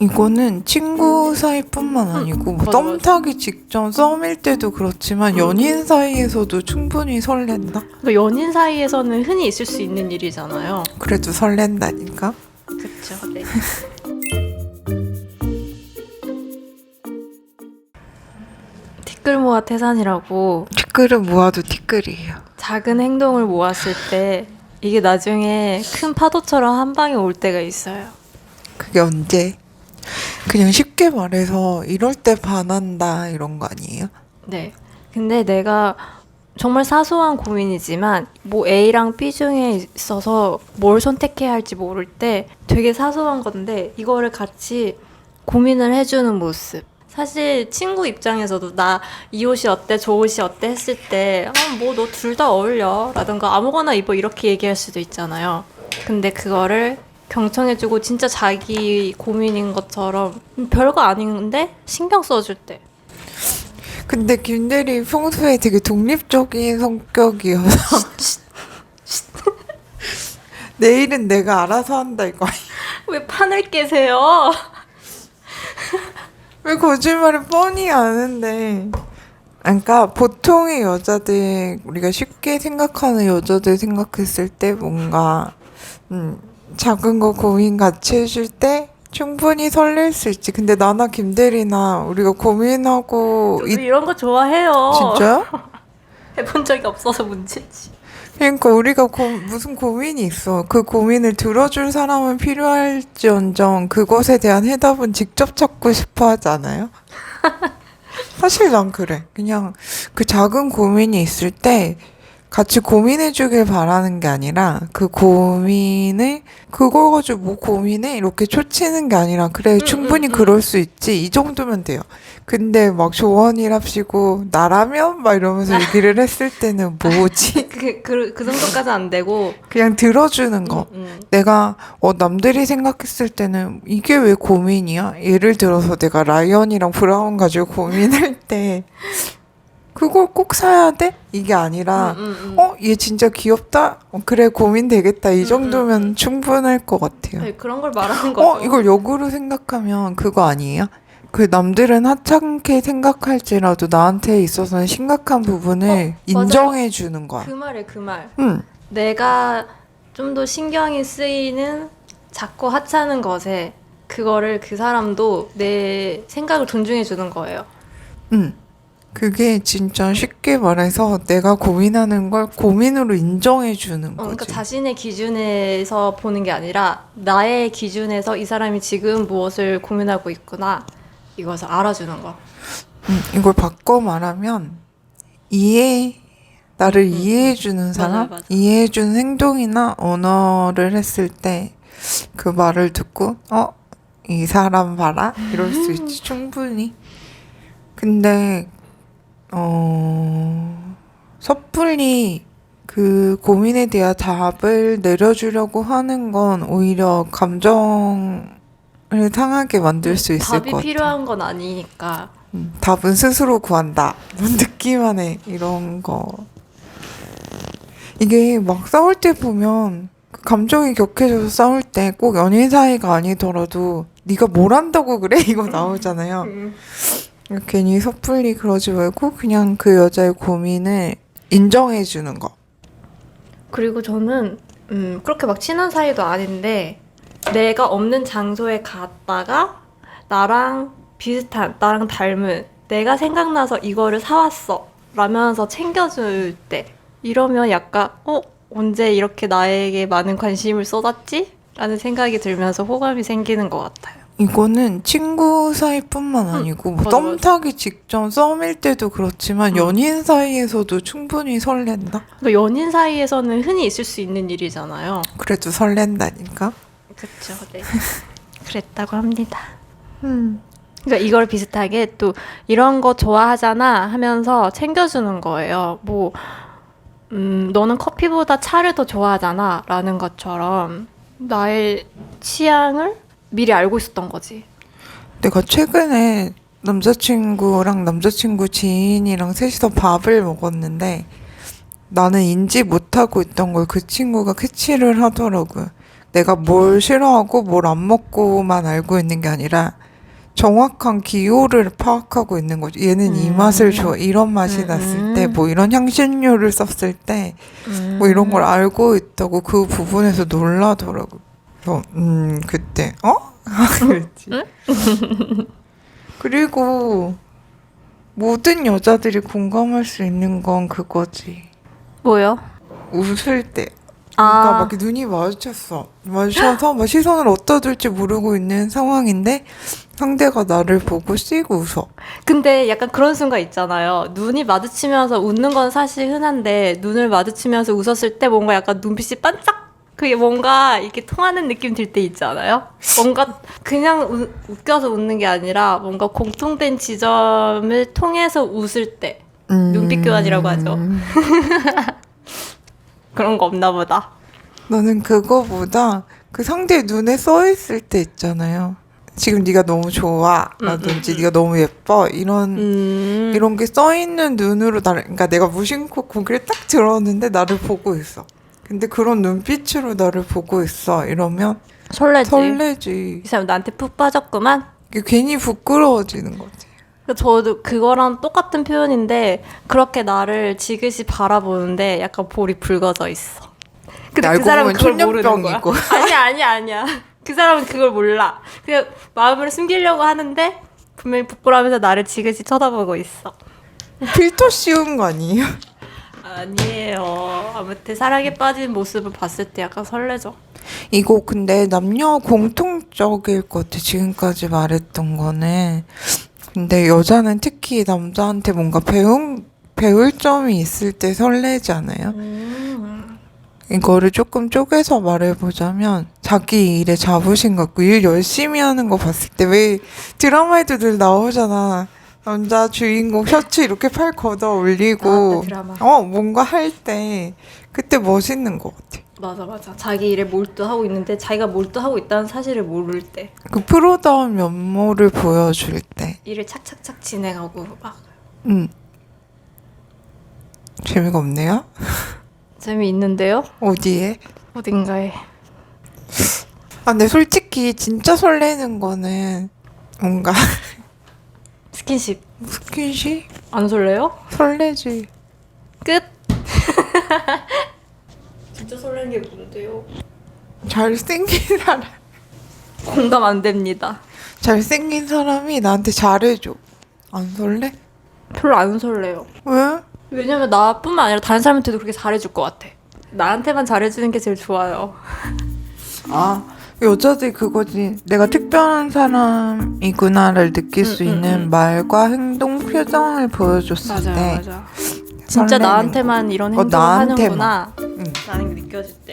이거는 친구 사이뿐만 아니고 뭐 맞아, 썸 맞아. 타기 직전 썸일 때도 그렇지만 연인 사이에서도 충분히 설렌다. 그 연인 사이에서는 흔히 있을 수 있는 일이잖아요. 그래도 설렌다니까. 그렇죠. 네. 티끌 모아 태산이라고 티끌은 모아도 티끌이에요. 작은 행동을 모았을 때 이게 나중에 큰 파도처럼 한 방에 올 때가 있어요. 그게 언제? 그냥 쉽게 말해서 이럴 때 반한다 이런 거 아니에요? 네. 근데 내가 정말 사소한 고민이지만 뭐 A랑 B 중에 있어서 뭘 선택해야 할지 모를 때 되게 사소한 건데 이거를 같이 고민을 해주는 모습. 사실 친구 입장에서도 나 이 옷이 어때 저 옷이 어때 했을 때 뭐 너 둘 다 어울려 라든가 아무거나 입어 이렇게 얘기할 수도 있잖아요. 근데 그거를 경청해주고 진짜 자기 고민인 것처럼 음, 별거 아닌데 신경 써줄 때 근데 김대리 평소에 되게 독립적인 성격이어서 내일은 내가 알아서 한다 이거? 왜 판을 깨세요? 왜 거짓말을 뻔히 아는데 그러니까 보통의 여자들 우리가 쉽게 생각하는 여자들 생각했을 때 뭔가 음, 작은 거 고민 같이 해줄 때 충분히 설렐 수 있지 근데 나나 김대리나 우리가 고민하고 저도 있, 이런 거 좋아해요. 진짜요? 해본 적이 없어서 문제지. 그러니까 우리가 고, 무슨 고민이 있어. 그 고민을 들어줄 사람은 필요할지언정 그것에 대한 해답은 직접 찾고 싶어 하지 않아요? 사실 난 그래. 그냥 그 작은 고민이 있을 때 같이 고민해주길 바라는 게 아니라 그 고민을 그걸 가지고 뭐 고민해 이렇게 초치는 게 아니라 그래 충분히 음, 음. 그럴 수 있지 이 정도면 돼요. 근데 막 조언이랍시고 나라면 막 이러면서 얘기를 했을 때는 뭐지? 그, 그, 그 정도까지 안 되고. 그냥 들어주는 거. 음, 음. 내가 어 남들이 생각했을 때는 이게 왜 고민이야? 예를 들어서 내가 라이언이랑 브라운 가지고 고민할 때 그걸 꼭 사야 돼? 이게 아니라 음, 음, 음. 어 얘 진짜 귀엽다. 어, 그래 고민 되겠다. 이 음, 정도면 음. 충분할 것 같아요. 네, 그런 걸 말하는 거죠. 어 이걸 역으로 생각하면 그거 아니에요? 그 남들은 하찮게 생각할지라도 나한테 있어서는 심각한 부분을 어. 인정해 주는 거야. 그 말에 그 말. 응. 내가 좀 더 신경이 쓰이는 작고 하찮은 것에 그거를 그 사람도 내 생각을 존중해 주는 거예요. 응. 그게 진짜 쉽게 말해서 내가 고민하는 걸 고민으로 인정해 주는 어, 그러니까 거지. 자신의 기준에서 보는 게 아니라 나의 기준에서 이 사람이 지금 무엇을 고민하고 있구나 이것을 알아주는 거. 응, 이걸 바꿔 말하면 이해 나를 음, 음, 이해해 주는 사람, 맞아요, 맞아요. 이해해 주는 행동이나 언어를 했을 때 그 말을 듣고 어, 이 사람 봐라. 이럴 수 있지. 충분히. 근데 어 섣불리 그 고민에 대한 답을 내려주려고 하는 건 오히려 감정을 상하게 만들 수 있을 답이 것 같아. 필요한 건 아니니까. 음, 답은 스스로 구한다. 이런 느낌 안에 이런 거. 이게 막 싸울 때 보면 그 감정이 격해져서 싸울 때 꼭 연인 사이가 아니더라도 네가 뭘 한다고 그래 이거 나오잖아요. 괜히 섣불리 그러지 말고 그냥 그 여자의 고민을 인정해 주는 거. 그리고 저는 음, 그렇게 막 친한 사이도 아닌데 내가 없는 장소에 갔다가 나랑 비슷한 나랑 닮은 내가 생각나서 이거를 사왔어 라면서 챙겨줄 때 이러면 약간 어 언제 이렇게 나에게 많은 관심을 쏟았지? 라는 생각이 들면서 호감이 생기는 것 같아요. 이거는 친구 사이뿐만 아니고 뭐 맞아, 썸 맞아. 타기 직전 썸일 때도 그렇지만 음. 연인 사이에서도 충분히 설렌다. 그 연인 사이에서는 흔히 있을 수 있는 일이잖아요. 그래도 설렌다니까. 그렇죠. 네. 그랬다고 합니다. 음. 그러니까 이걸 비슷하게 또 이런 거 좋아하잖아 하면서 챙겨주는 거예요. 뭐, 음, 너는 커피보다 차를 더 좋아하잖아 라는 것처럼 나의 취향을 미리 알고 있었던 거지. 내가 최근에 남자친구랑 남자친구 지인이랑 셋이서 밥을 먹었는데 나는 인지 못하고 있던 걸 그 친구가 캐치를 하더라고요. 내가 뭘 싫어하고 뭘 안 먹고만 알고 있는 게 아니라 정확한 기호를 파악하고 있는 거죠. 얘는 이 음. 맛을 좋아, 이런 맛이 음, 났을 때, 음. 뭐 이런 향신료를 썼을 때, 뭐 이런 걸 알고 있다고 그 부분에서 놀라더라고. 그 래서 음 그때 어? 그랬지. 그리고 모든 여자들이 공감할 수 있는 건 그거지. 뭐요? 웃을 때. 그러니까 아, 막 이렇게 눈이 마주쳤어. 마주쳐서 막 시선을 어디다 둘지 모르고 있는 상황인데 상대가 나를 보고 씩 웃어. 근데 약간 그런 순간 있잖아요. 눈이 마주치면서 웃는 건 사실 흔한데 눈을 마주치면서 웃었을 때 뭔가 약간 눈빛이 반짝 그게 뭔가 이렇게 통하는 느낌 들 때 있지 않아요? 뭔가 그냥 우- 웃겨서 웃는 게 아니라 뭔가 공통된 지점을 통해서 웃을 때 눈빛 교환이라고 하죠. 그런 거 없나 보다. 나는 그거보다 그 상대 눈에 써 있을 때 있잖아요. 지금 네가 너무 좋아. 라든지 네가 너무 예뻐. 이런 음. 이런 게 써 있는 눈으로 나를 그러니까 내가 무심코 고개를 딱 들었는데 나를 보고 있어. 근데 그런 눈빛으로 나를 보고 있어. 이러면 설레지. 설레지. 이 사람 나한테 푹 빠졌구만. 이게 괜히 부끄러워지는 거지. 그 저도 그거랑 똑같은 표현인데 그렇게 나를 지그시 바라보는데 약간 볼이 붉어져 있어. 근데 그 사람은 그걸 모르는 거야. 아니야 아니야 아니야. 그 사람은 그걸 몰라. 그냥 마음을 숨기려고 하는데 분명히 부끄러워하면서 나를 지그시 쳐다보고 있어. 필터 씌운 거 아니에요? 아니에요. 아무튼 사랑에 빠진 모습을 봤을 때 약간 설레죠. 이거 근데 남녀 공통적일 것 같아. 지금까지 말했던 거는. 근데 여자는 특히 남자한테 뭔가 배운, 배울 점이 있을 때 설레지 않아요? 이거를 조금 쪼개서 말해보자면 자기 일에 자부심 갖고 일 열심히 하는 거 봤을 때 왜 드라마에도 늘 나오잖아. 남자 주인공 셔츠 이렇게 팔 걷어 올리고 나왔다, 드라마. 어 뭔가 할 때 그때 멋있는 것 같아. 맞아 맞아. 자기 일에 몰두하고 있는데 자기가 몰두하고 있다는 사실을 모를 때 그 프로다운 면모를 보여줄 때. 일을 착착착 진행하고 막 음. 재미가 없네요? 재미있는데요? 어디에? 어딘가에. 아, 근데 솔직히 진짜 설레는 거는 뭔가 스킨십 스킨십? 안 설레요? 설레지. 끝. 진짜 설레는 게 뭔데요? 잘생긴 사람. 공감 안 됩니다. 잘생긴 사람이 나한테 잘해줘. 안 설레? 별로 안 설레요. 왜? 왜냐면 나뿐만 아니라 다른 사람한테도 그렇게 잘해줄 것 같아. 나한테만 잘해주는 게 제일 좋아요. 아, 여자들 그거지. 내가 특별한 사람이구나를 느낄 수 음, 음, 있는 음. 말과 행동, 표정을 보여줬을 때. 맞아. 진짜 나한테만 이런 어, 행동을 나한테만. 하는구나. 응. 라는 게 느껴질 때.